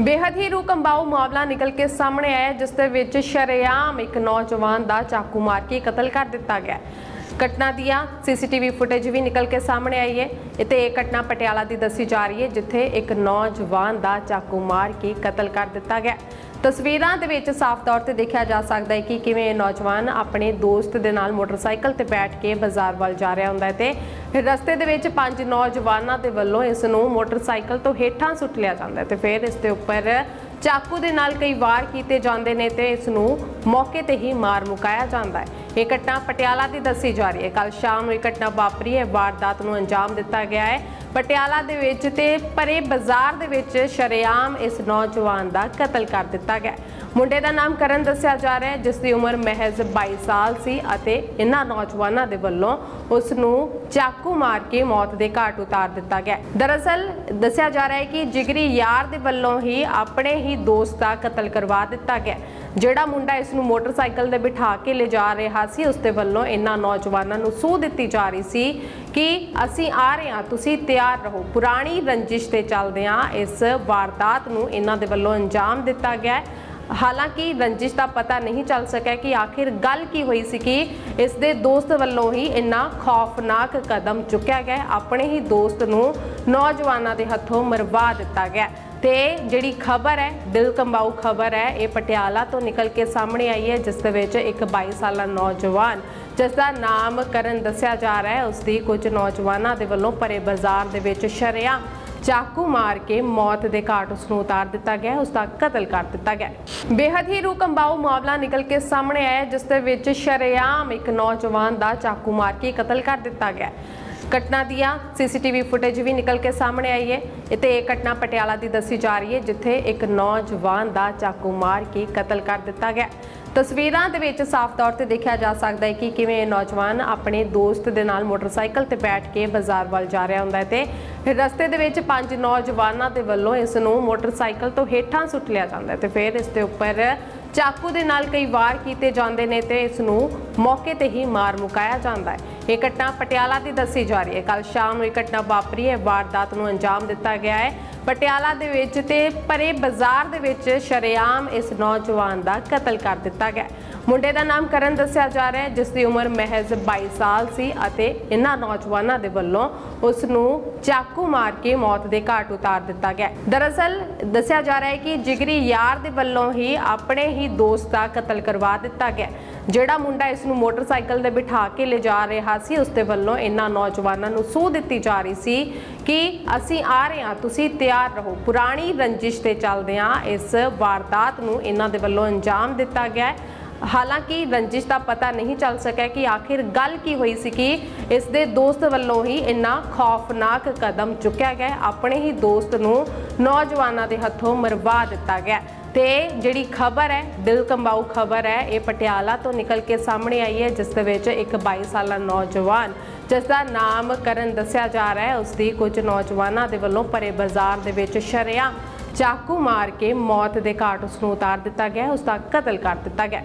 ਬੇਹੱਦ ਹੀ ਰੂਹ ਕੰਬਾਊ ਮਾਮਲਾ ਨਿਕਲ ਕੇ ਸਾਹਮਣੇ ਆਇਆ ਜਿਸ ਦੇ ਵਿੱਚ ਸ਼ਰੇਆਮ ਇੱਕ ਨੌਜਵਾਨ ਦਾ ਚਾਕੂ ਮਾਰ ਕੇ ਕਤਲ ਕਰ ਦਿੱਤਾ ਗਿਆ ਘਟਨਾ ਦੀਆਂ ਸੀਸੀਟੀਵੀ ਫੁਟੇਜ ਵੀ ਨਿਕਲ ਕੇ ਸਾਹਮਣੇ ਆਈ ਹੈ। ਅਤੇ ਇਹ ਘਟਨਾ ਪਟਿਆਲਾ ਦੀ ਦੱਸੀ ਜਾ ਰਹੀ ਹੈ, ਜਿੱਥੇ ਇੱਕ ਨੌਜਵਾਨ ਦਾ ਚਾਕੂ ਮਾਰ ਕੇ ਕਤਲ ਕਰ ਦਿੱਤਾ ਗਿਆ। ਤਸਵੀਰਾਂ ਦੇ ਵਿੱਚ ਸਾਫ਼ ਤੌਰ ਤੇ ਦੇਖਿਆ ਜਾ ਸਕਦਾ ਹੈ ਕਿ ਕਿਵੇਂ ਇਹ ਨੌਜਵਾਨ ਆਪਣੇ ਦੋਸਤ ਦੇ ਨਾਲ ਮੋਟਰਸਾਈਕਲ ਤੇ ਬੈਠ ਕੇ ਬਾਜ਼ਾਰ ਵੱਲ ਜਾ ਰਿਹਾ ਹੁੰਦਾ ਹੈ ਤੇ ਰਸਤੇ ਦੇ ਵਿੱਚ ਪੰਜ ਨੌਜਵਾਨਾਂ ਦੇ ਵੱਲੋਂ ਇਸ ਨੂੰ ਮੋਟਰਸਾਈਕਲ ਤੋਂ ਹੇਠਾਂ ਸੁੱਟ ਲਿਆ ਜਾਂਦਾ ਹੈ ਤੇ ਫਿਰ ਇਸ ਦੇ ਉੱਪਰ ਚਾਕੂ ਦੇ ਨਾਲ ਕਈ ਵਾਰ ਕੀਤੇ ਜਾਂਦੇ ਨੇ ਤੇ ਇਸ ਨੂੰ ਮੌਕੇ ਤੇ ਹੀ ਮਾਰ ਮੁਕਾਇਆ ਜਾਂਦਾ ਹੈ। ਇਹ ਘਟਨਾ ਪਟਿਆਲਾ ਦੀ ਦੱਸੀ ਜਾ ਰਹੀ ਹੈ। ਕੱਲ ਸ਼ਾਮ ਨੂੰ ਇਹ ਘਟਨਾ ਵਾਪਰੀ ਹੈ। ਵਾਰਦਾਤ ਨੂੰ ਅੰਜਾਮ ਦਿੱਤਾ ਗਿਆ ਹੈ। ਪਟਿਆਲਾ ਦੇ ਵਿੱਚ ਤੇ ਪਰੇ ਬਾਜ਼ਾਰ ਦੇ ਵਿੱਚ ਸ਼ਰੇਆਮ ਇਸ ਨੌਜਵਾਨ ਦਾ ਕਤਲ ਕਰ ਦਿੱਤਾ ਗਿਆ। ਮੁੰਡੇ ਦਾ ਨਾਮ ਕਰਨ ਦੱਸਿਆ ਜਾ ਰਿਹਾ ਹੈ, ਜਿਸ ਦੀ ਉਮਰ ਮਹਿਜ਼ 22 ਸਾਲ ਸੀ ਅਤੇ ਇਹਨਾਂ ਨੌਜਵਾਨਾਂ ਦੇ ਵੱਲੋਂ ਉਸ ਨੂੰ ਚਾਕੂ ਮਾਰ ਕੇ ਮੌਤ ਦੇ ਘਾਟ ਉਤਾਰ ਦਿੱਤਾ ਗਿਆ ਦਰਅਸਲ, ਦੱਸਿਆ ਜਾ ਰਿਹਾ ਹੈ ਕਿ ਜਿਗਰੀ ਯਾਰ ਦੇ ਵੱਲੋਂ ਹੀ ਆਪਣੇ ਹੀ ਦੋਸਤ ਦਾ ਕਤਲ ਕਰਵਾ ਦਿੱਤਾ ਗਿਆ ਜਿਹੜਾ ਮੁੰਡਾ ਇਸ ਨੂੰ ਮੋਟਰਸਾਈਕਲ ਤੇ ਬਿਠਾ ਕੇ ਲੈ ਜਾ ਰਿਹਾ ਸੀ, ਉਸ ਦੇ ਵੱਲੋਂ ਇਹਨਾਂ ਨੌਜਵਾਨਾਂ ਨੂੰ ਸੂਹ ਦਿੱਤੀ ਜਾ ਰਹੀ ਸੀ ਕਿ ਅਸੀਂ ਆ ਰਹੇ ਹਾਂ, ਤੁਸੀਂ ਤਿਆਰ ਰਹੋ। ਪੁਰਾਣੀ ਰੰਜਿਸ਼ ਤੇ ਚੱਲਦੇ ਹਾਂ। ਇਸ ਵਾਰਦਾਤ ਨੂੰ ਇਹਨਾਂ ਦੇ ਵੱਲੋਂ ਅੰਜਾਮ ਦਿੱਤਾ ਗਿਆ ਹੈ। ਹਾਲਾਂਕਿ ਰੰਜਿਸ਼ ਦਾ ਪਤਾ ਨਹੀਂ ਚੱਲ ਸਕਿਆ ਕਿ ਆਖਿਰ ਗੱਲ ਕੀ ਹੋਈ ਸੀ ਕਿ ਇਸ ਦੇ ਦੋਸਤ ਵੱਲੋਂ ਹੀ ਇੰਨਾ ਖੌਫਨਾਕ ਕਦਮ ਚੁੱਕਿਆ ਗਿਆ ਆਪਣੇ ਹੀ ਦੋਸਤ ਨੂੰ ਨੌਜਵਾਨਾਂ ਦੇ ਹੱਥੋਂ ਮਰਵਾ ਦਿੱਤਾ ਗਿਆ ਤੇ ਜਿਹੜੀ ਖਬਰ ਹੈ ਦਿਲ ਕੰਬਾਊ ਖਬਰ ਹੈ ਇਹ ਪਟਿਆਲਾ ਤੋਂ ਨਿਕਲ ਕੇ ਸਾਹਮਣੇ ਆਈ ਹੈ ਜਿਸ ਦੇ ਵਿੱਚ ਇੱਕ 22 ਸਾਲਾ ਨੌਜਵਾਨ ਜਿਸ ਦਾ ਨਾਮ ਕਰਨ ਦੱਸਿਆ ਜਾ ਰਿਹਾ ਹੈ ਉਸ ਦੀ ਕੁਝ ਨੌਜਵਾਨਾਂ ਦੇ ਵੱਲੋਂ ਪਰੇ ਬਾਜ਼ਾਰ ਦੇ ਵਿੱਚ ਸ਼ਰਿਆਂ ਚਾਕੂ ਮਾਰ ਕੇ ਮੌਤ ਦੇ ਘਾਟ ਉਸ ਨੂੰ ਉਤਾਰ ਦਿੱਤਾ ਗਿਆ ਹੈ, ਉਸ ਦਾ ਕਤਲ ਕਰ ਦਿੱਤਾ ਗਿਆ ਹੈ। ਬੇਹੱਦ ਹੀ ਰੂਹ ਕੰਬਾਊ ਮਾਮਲਾ ਨਿਕਲ ਕੇ ਸਾਹਮਣੇ ਆਇਆ ਜਿਸ ਦੇ ਵਿੱਚ ਸ਼ਰੇਆਮ ਇੱਕ ਨੌਜਵਾਨ ਦਾ ਚਾਕੂ ਮਾਰ ਕੇ ਕਤਲ ਕਰ ਦਿੱਤਾ ਗਿਆ ਘਟਨਾ ਦੀਆਂ ਸੀਸੀਟੀਵੀ ਫੁਟੇਜ ਵੀ ਨਿਕਲ ਕੇ ਸਾਹਮਣੇ ਆਈ ਹੈ। ਅਤੇ ਇਹ ਘਟਨਾ ਪਟਿਆਲਾ ਦੀ ਦੱਸੀ ਜਾ ਰਹੀ ਹੈ, ਜਿੱਥੇ ਇੱਕ ਨੌਜਵਾਨ ਦਾ ਚਾਕੂ ਮਾਰ ਕੇ ਕਤਲ ਕਰ ਦਿੱਤਾ ਗਿਆ। ਤਸਵੀਰਾਂ ਦੇ ਵਿੱਚ ਸਾਫ਼ ਤੌਰ ਤੇ ਦੇਖਿਆ ਜਾ ਸਕਦਾ ਹੈ ਕਿ ਕਿਵੇਂ ਇਹ ਨੌਜਵਾਨ ਆਪਣੇ ਦੋਸਤ ਦੇ ਨਾਲ ਮੋਟਰਸਾਈਕਲ ਤੇ ਬੈਠ ਕੇ ਬਾਜ਼ਾਰ ਵੱਲ ਜਾ ਰਿਹਾ ਹੁੰਦਾ ਹੈ ਤੇ ਰਸਤੇ ਦੇ ਵਿੱਚ ਪੰਜ ਨੌਜਵਾਨਾਂ ਦੇ ਵੱਲੋਂ ਇਸ ਨੂੰ ਮੋਟਰਸਾਈਕਲ ਤੋਂ ਹੇਠਾਂ ਸੁੱਟ ਲਿਆ ਜਾਂਦਾ ਹੈ ਤੇ ਫਿਰ ਇਸ ਦੇ ਉੱਪਰ ਚਾਕੂ ਦੇ ਨਾਲ ਕਈ ਵਾਰ ਕੀਤੇ ਜਾਂਦੇ ਨੇ ਤੇ ਇਸ ਨੂੰ ਮੌਕੇ ਤੇ ਹੀ ਮਾਰ ਮੁਕਾਇਆ ਜਾਂਦਾ ਹੈ। ਇਹ ਘਟਨਾ ਪਟਿਆਲਾ ਦੀ ਦੱਸੀ ਜਾ ਰਹੀ ਹੈ। ਕੱਲ ਸ਼ਾਮ ਨੂੰ ਇਹ ਘਟਨਾ ਵਾਪਰੀ ਹੈ। ਵਾਰਦਾਤ ਨੂੰ ਅੰਜਾਮ ਦਿੱਤਾ ਗਿਆ ਹੈ। ਪਟਿਆਲਾ ਦੇ ਵਿੱਚ ਤੇ ਪਰੇ ਬਾਜ਼ਾਰ ਦੇ ਵਿੱਚ ਸ਼ਰੇਆਮ ਇਸ ਨੌਜਵਾਨ ਦਾ ਕਤਲ ਕਰ ਦਿੱਤਾ ਗਿਆ ਹੈ। ਮੁੰਡੇ ਦਾ ਨਾਮ ਕਰਨ ਦੱਸਿਆ ਜਾ ਰਿਹਾ ਹੈ, ਜਿਸ ਦੀ ਉਮਰ ਮਹਿਜ਼ 22 ਸਾਲ ਸੀ ਅਤੇ ਇਹਨਾਂ ਨੌਜਵਾਨਾਂ ਦੇ ਵੱਲੋਂ ਉਸ ਨੂੰ ਚਾਕੂ ਮਾਰ ਕੇ ਮੌਤ ਦੇ ਘਾਟ ਉਤਾਰ ਦਿੱਤਾ ਗਿਆ ਦਰਅਸਲ, ਦੱਸਿਆ ਜਾ ਰਿਹਾ ਹੈ ਕਿ ਜਿਗਰੀ ਯਾਰ ਦੇ ਵੱਲੋਂ ਹੀ ਆਪਣੇ ਹੀ ਦੋਸਤ ਦਾ ਕਤਲ ਕਰਵਾ ਦਿੱਤਾ ਗਿਆ ਜਿਹੜਾ ਮੁੰਡਾ ਇਸ ਨੂੰ ਮੋਟਰਸਾਈਕਲ ਤੇ ਬਿਠਾ ਕੇ ਲੈ ਜਾ ਰਿਹਾ ਸੀ, ਉਸ ਦੇ ਵੱਲੋਂ ਇਹਨਾਂ ਨੌਜਵਾਨਾਂ ਨੂੰ ਸੂਹ ਦਿੱਤੀ ਜਾ ਰਹੀ ਸੀ ਕਿ ਅਸੀਂ ਆ ਰਹੇ ਹਾਂ, ਤੁਸੀਂ ਤਿਆਰ ਰਹੋ। ਪੁਰਾਣੀ ਰੰਜਿਸ਼ ਤੇ ਚੱਲਦੇ ਹਾਂ ਇਸ ਵਾਰਦਾਤ ਨੂੰ ਇਹਨਾਂ ਦੇ ਵੱਲੋਂ ਅੰਜਾਮ ਦਿੱਤਾ ਗਿਆ ਹੈ। ਹਾਲਾਂਕਿ ਰੰਜਿਸ਼ ਦਾ ਪਤਾ ਨਹੀਂ ਚੱਲ ਸਕਿਆ ਕਿ ਆਖਿਰ ਗੱਲ ਕੀ ਹੋਈ ਸੀ ਕਿ ਇਸ ਦੇ ਦੋਸਤ ਵੱਲੋਂ ਹੀ ਇੰਨਾ ਖੌਫਨਾਕ ਕਦਮ ਚੁੱਕਿਆ ਗਿਆ ਆਪਣੇ ਹੀ ਦੋਸਤ ਨੂੰ ਨੌਜਵਾਨਾਂ ਦੇ ਹੱਥੋਂ ਮਰਵਾ ਦਿੱਤਾ ਗਿਆ ਹੈ। ਤੇ ਜਿਹੜੀ ਖਬਰ ਹੈ ਦਿਲ ਕੰਬਾਊ ਖਬਰ ਹੈ ਇਹ ਪਟਿਆਲਾ ਤੋਂ ਨਿਕਲ ਕੇ ਸਾਹਮਣੇ ਆਈ ਹੈ ਜਿਸ ਦੇ ਵਿੱਚ ਇੱਕ 22 ਸਾਲਾ ਨੌਜਵਾਨ ਜਿਸ ਦਾ ਨਾਮ ਕਰਨ ਦੱਸਿਆ ਜਾ ਰਿਹਾ ਹੈ ਉਸ ਦੀ ਕੁਝ ਨੌਜਵਾਨਾਂ ਦੇ ਵੱਲੋਂ ਪਰੇ ਬਾਜ਼ਾਰ ਦੇ ਵਿੱਚ ਸ਼ਰੇਆਮ ਚਾਕੂ ਮਾਰ ਕੇ ਮੌਤ ਦੇ ਘਾਟ ਉਸ ਨੂੰ ਉਤਾਰ ਦਿੱਤਾ ਗਿਆ ਹੈ, ਉਸ ਦਾ ਕਤਲ ਕਰ ਦਿੱਤਾ ਗਿਆ